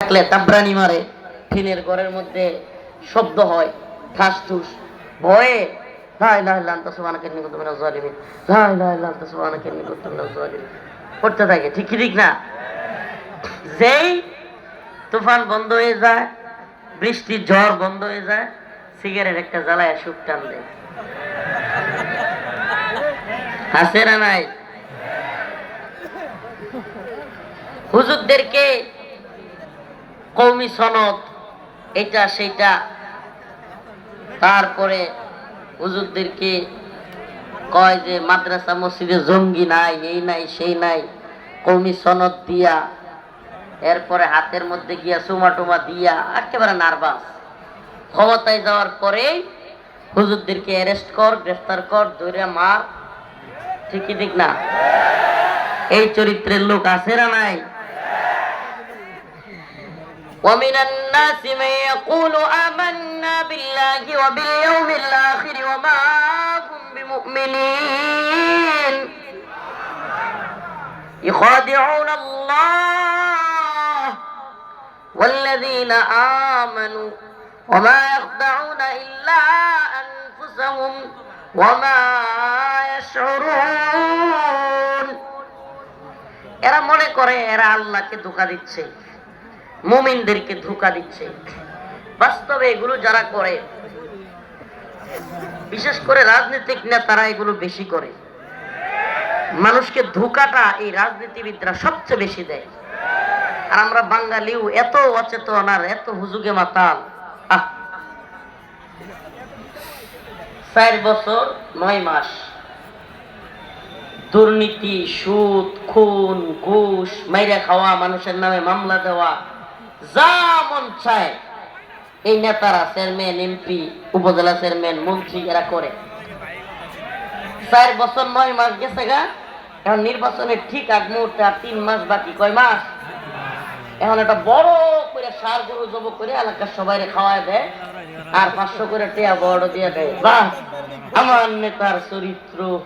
থাকলে তাবরানি মারে। ঘরের মধ্যে শব্দ হয়, ঠাস ঠুস। ভয়ে পড়তে থাকে, ঠিক ঠিক না? যেই তুফান বন্ধ হয়ে যায়, বৃষ্টির ঝড় বন্ধ হয়ে যায় সিগারেট একটা জ্বালায় সুখ টান দেয়। হাসে না নাই? হুজুরদেরকে কৌমি সনদ, এটা, সেটা, তারপরে হুজুরদেরকে কয় যে মাদ্রাসা মসজিদে জঙ্গি নাই, এই নাই, সেই নাই, কৌমি সনদ দিয়া, এরপরে হাতের মধ্যে গিয়া সুমা টুমা দিয়া, একেবারে নার্ভাস। ক্ষমতায় যাওয়ার পরেই হুজুরদেরকে অ্যারেস্ট কর, গ্রেফতার কর ধরে মার। ঠিকই ঠিক না? এই চরিত্রের লোক আছে না নাই? ومن الناس من يقول آمنا بالله وباليوم الآخر وما هم بمؤمنين يخادعون الله والذين آمنوا وما يخدعون إلا أنفسهم وما يشعرون এরা মনে করে এরা আল্লাহকে ধোকা দিচ্ছে মুমিনদেরকে ধোকা দিচ্ছে। বাস্তবে এগুলো যারা করে, বিশেষ করে রাজনৈতিক নেতারা এগুলো বেশি করে। মানুষকে ধোকাটা এই রাজনীতিবিদরা সবচেয়ে বেশি দেয়। আর আমরা বাঙালিও এত অচেতন আর এত হুজুগে মাতাল। চার বছর, নয় মাস। দুর্নীতি, সুদ, খুন, ঘুষ, মাইরা খাওয়া, মানুষের নামে মামলা দেওয়া যা মন চায়। এই নেতারা চেয়ারম্যান, এমপি, উপজেলা চেয়ারম্যান, মন্ত্রী, এরা করে। চার বছর, নয় মাস গেছে গা। এখন নির্বাচনের ঠিক আগ মুহূর্তে আর তিন মাস বাকি। কয় মাস? এখন একটা বড় করে সার গরু জব করে এলাকার সবাই খাওয়ায় দেয় আর পাঁচশো করে টেয়া বড় দিয়ে দেয়। বাহ! আমার নেতার চরিত্র।